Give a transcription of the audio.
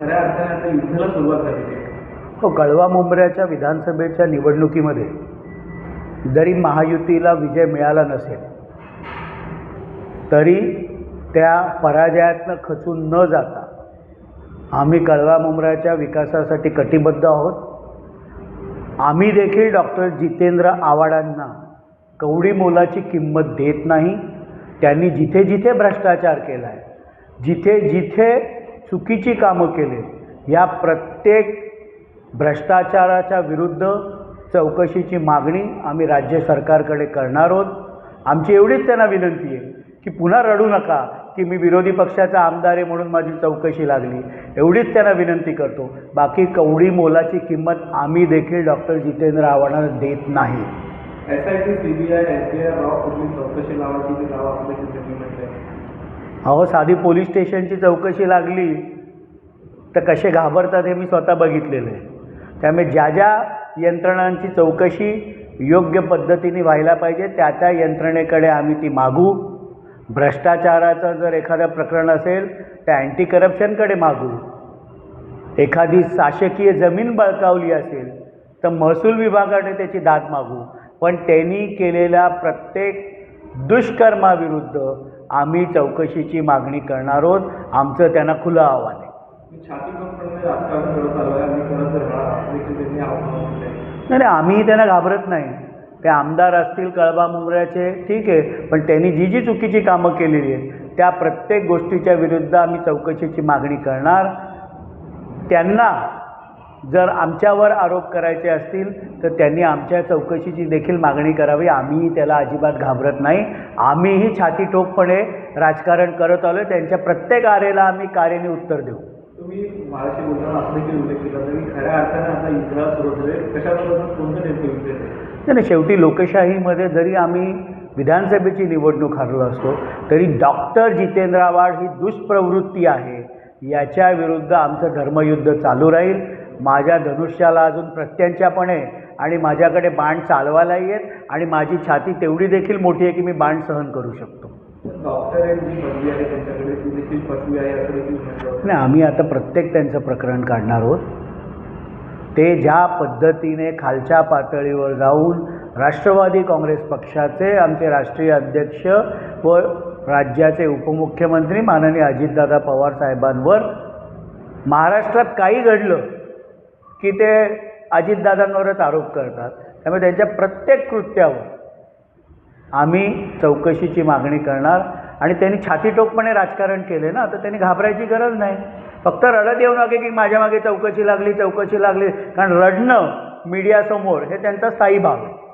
खऱ्या अर्थाने आता युद्धाला सुरुवात झालेली आहे. हो कळवा मुंबऱ्याच्या विधानसभेच्या निवडणुकीमध्ये जरी महायुतीला विजय मिळाला नसेल तरी त्या पराजयातनं खचून न जाता आम्ही कळवा मुंबऱ्याच्या विकासासाठी कटिबद्ध आहोत. आम्ही देखील डॉक्टर जितेंद्र आव्हाडांना कवडी मोलाची किंमत देत नाही. त्यांनी जिथे जिथे भ्रष्टाचार केला आहे जिथे जिथे चुकीची कामं केले. या प्रत्येक भ्रष्टाचाराच्या विरुद्ध चौकशीची मागणी आम्ही राज्य सरकारकडे करणार आहोत. आमची एवढीच त्यांना विनंती आहे की पुन्हा रडू नका की मी विरोधी पक्षाचा आमदार आहे म्हणून माझी चौकशी लागली. एवढीच त्यांना विनंती करतो. बाकी कवडी मोलाची किंमत आम्ही देखील डॉक्टर जितेंद्र आव्हाडांना देत नाही. S I T CBI S B I चौकशी लावायची अहो साधी पोलीस स्टेशनची चौकशी लागली तर कसे घाबरतात हे मी स्वतः बघितलेलं आहे. त्यामुळे ज्या ज्या यंत्रणांची चौकशी योग्य पद्धतीने व्हायला पाहिजे त्या त्या यंत्रणेकडे आम्ही ती मागू. भ्रष्टाचाराचं जर एखादं प्रकरण असेल तर अँटी करप्शनकडे मागू. एखादी शासकीय जमीन बळकावली असेल तर महसूल विभागाने त्याची दाद मागू. पण त्यांनी केलेल्या प्रत्येक दुष्कर्माविरुद्ध आम्ही चौकशीची मागणी करणार आहोत. आमचं त्यांना खुलं आव्हान आहे. नाही आम्ही त्यांना घाबरत नाही. ते आमदार असतील कळबा मुंबऱ्याचे ठीक आहे. पण त्यांनी जी जी चुकीची कामं केलेली आहेत त्या प्रत्येक गोष्टीच्या विरुद्ध आम्ही चौकशीची मागणी करणार. त्यांना जर आमच्यावर आरोप करायचे असतील तर त्यांनी आमच्या चौकशीची देखील मागणी करावी. आम्हीही त्याला अजिबात घाबरत नाही. आम्हीही छाती ठोकपणे राजकारण करत आलो त्यांच्या प्रत्येक आरेला आम्ही कार्याने उत्तर देऊ. तुम्ही माझ्याशी बोलताना असं देखील उल्लेख केला तरी खऱ्या अर्थाने आता युद्धाला सुरुवात झाली. आहे. कशाबरोबर कोणतं नेमकं युद्ध आहे? नाही नाही शेवटी लोकशाहीमध्ये जरी आम्ही विधानसभेची निवडणूक हरलो असतो तरी डॉक्टर जितेंद्र आव्हाड ही दुष्प्रवृत्ती आहे. याच्या विरुद्ध आमचं धर्मयुद्ध चालू राहील. माझ्या धनुष्याला अजून प्रत्यंच्यापण आणि माझ्याकडे बाण चालवायलाही आहेत आणि माझी छाती तेवढी देखील मोठी आहे की मी बाण सहन करू शकतो. नाही आम्ही आता प्रत्येक त्यांचं प्रकरण काढणार आहोत ते ज्या पद्धतीने खालच्या पातळीवर जाऊन राष्ट्रवादी काँग्रेस पक्षाचे आमचे राष्ट्रीय अध्यक्ष व राज्याचे उपमुख्यमंत्री माननीय अजितदादा पवार साहेबांवर महाराष्ट्रात काही घडलं की ते अजितदादांवरच आरोप करतात. त्यामुळे त्यांच्या प्रत्येक कृत्यावर आम्ही चौकशीची मागणी करणार आणि त्यांनी छातीटोकपणे राजकारण केले ना तर त्यांनी घाबरायची गरज नाही. फक्त रडत येऊ नये की माझ्या मागे चौकशी लागली चौकशी लागली. कारण रडणं मीडियासमोर हे त्यांचा स्थायी भाग आहे.